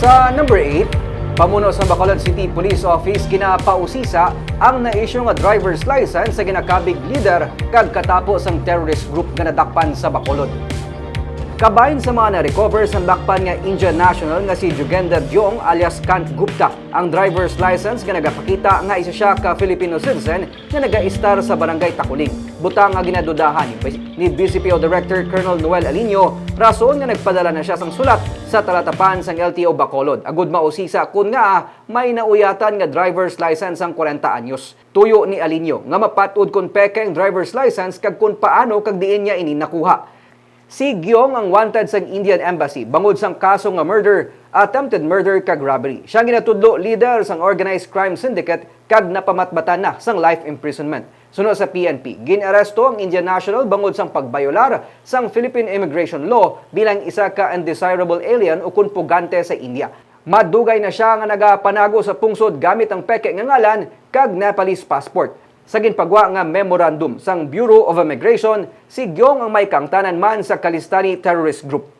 Sa number 8, pamuno sa Bacolod City Police Office kinapausisa ang na-issue nga driver's license sa ginakabig leader kag katapos ang terrorist group nga nadakpan sa Bacolod. Kabahin sa mga na-recover sa dakpan nga Indian national nga si Jugender Diong alias Kant Gupta. Ang driver's license nga nagapakita nga isa siya ka Filipino citizen nga naga-istar sa barangay Takuling. Butang nga ginadudahan ni- ni BCPO Director Colonel Noel Alino rason nga nagpadala na siya sang sulat sa talatapan sang LTO Bacolod. Agud mausisa kun nga may nauyatan nga driver's license ang 40 anyos. Tuyo ni Alino nga mapatud kun peke ang driver's license kag kun paano kag diin niya ini nakuha. Si Gyong ang wanted sa Indian Embassy bangod sang kaso nga murder, attempted murder kag robbery. Siya ginatudlo leader sang organized crime syndicate kag napamatbatan na sang life imprisonment. Sunod sa PNP, ginaresto ang Indian national bangod sang pagbayolar sang Philippine immigration law bilang isa ka undesirable alien o kunpugante sa India. Madugay na siya nga nagapanago sa pungsod gamit ang peke nga ngalan kag Nepalese passport. Sa ginpagwa nga memorandum sang Bureau of Immigration, si Gyong ang may kangtanan man sa Kalistani Terrorist Group.